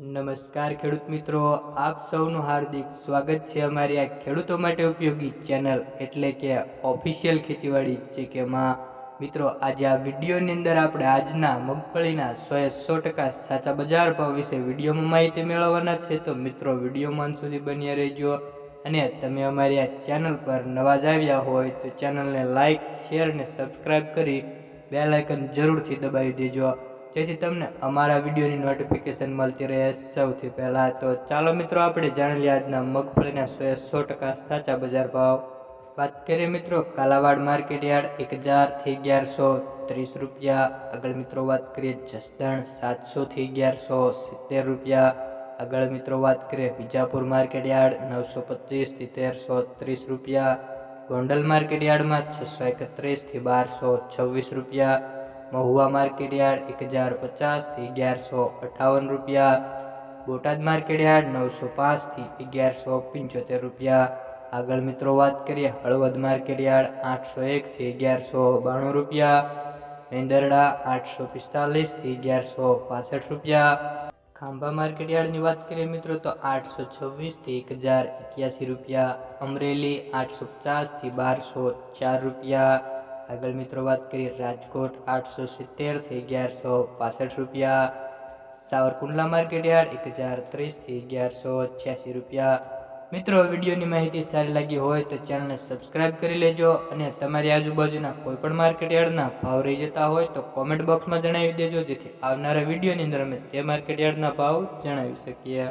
નમસ્કાર ખેડૂત મિત્રો, આપ સૌનું હાર્દિક સ્વાગત છે અમારી આ ખેડૂતો માટે ઉપયોગી ચેનલ એટલે કે ઓફિશિયલ ખેતીવાડી જે કે માં. મિત્રો, આજે આ વિડીયોની અંદર આપણે આજના મગફળીના સોએ સો ટકા સાચા બજાર ભાવ વિશે વિડીયોમાં માહિતી મેળવવાના છે. તો મિત્રો વિડીયોમાં સુધી બન્યા રહેજો અને તમે અમારી આ ચેનલ પર નવા જ આવ્યા હોય તો ચેનલને લાઇક શેર અને સબસ્ક્રાઈબ કરી બેલાઇકન જરૂરથી દબાવી દેજો. જેથી તમને અમારા વિડીયોની નોટિફિકેશન મળતી રહે સૌથી પહેલાં. તો ચાલો મિત્રો, આપણે જાણી લઈએ આજના મગફળીના સો સો ટકા સાચા બજાર ભાવ. વાત કરીએ મિત્રો, કાલાવાડ માર્કેટ યાર્ડ એક હજારથી અગિયારસો ત્રીસ રૂપિયા. આગળ મિત્રો વાત કરીએ જસદણ સાતસોથી અગિયારસો સિત્તેર રૂપિયા. આગળ મિત્રો વાત કરીએ વિજાપુર માર્કેટ યાર્ડ નવસો પચીસથી તેરસો ત્રીસ રૂપિયા. ગોંડલ માર્કેટ યાર્ડમાં છસો એકત્રીસથી બારસો છવ્વીસ રૂપિયા. મહુવા માર્કેટ યાર્ડ એક હજાર પચાસથી અગિયારસો અઠાવન રૂપિયા. બોટાદ માર્કેટ યાર્ડ નવસો પાંચથી અગિયારસો પંચોતેર રૂપિયા. આગળ મિત્રો વાત કરીએ હળવદ માર્કેટ યાર્ડ આઠસો એકથી અગિયારસો બાણું રૂપિયા. મેંદરડા આઠસો પિસ્તાલીસથી અગિયારસો પાસઠ રૂપિયા. ખાંભા માર્કેટ યાર્ડની વાત કરીએ મિત્રો તો આઠસો છવ્વીસથી એક હજાર એક્યાસી રૂપિયા. અમરેલી આઠસો પચાસથી બારસો ચાર રૂપિયા. આગળ મિત્રો વાત કરીએ રાજકોટ આઠસો સિત્તેરથી અગિયારસો પાસઠ રૂપિયા. સાવરકુંડલા માર્કેટ યાર્ડ એક હજાર ત્રીસથી અગિયારસો છ્યાસી રૂપિયા. મિત્રો, વિડીયોની માહિતી સારી લાગી હોય તો ચેનલને સબસ્ક્રાઇબ કરી લેજો અને તમારી આજુબાજુના કોઈ પણ માર્કેટ યાર્ડના ભાવ રહી જતા હોય તો કોમેન્ટ બોક્સમાં જણાવી દેજો જેથી આવનારા વિડીયોની અંદર અમે તે માર્કેટ યાર્ડના ભાવ જણાવી શકીએ.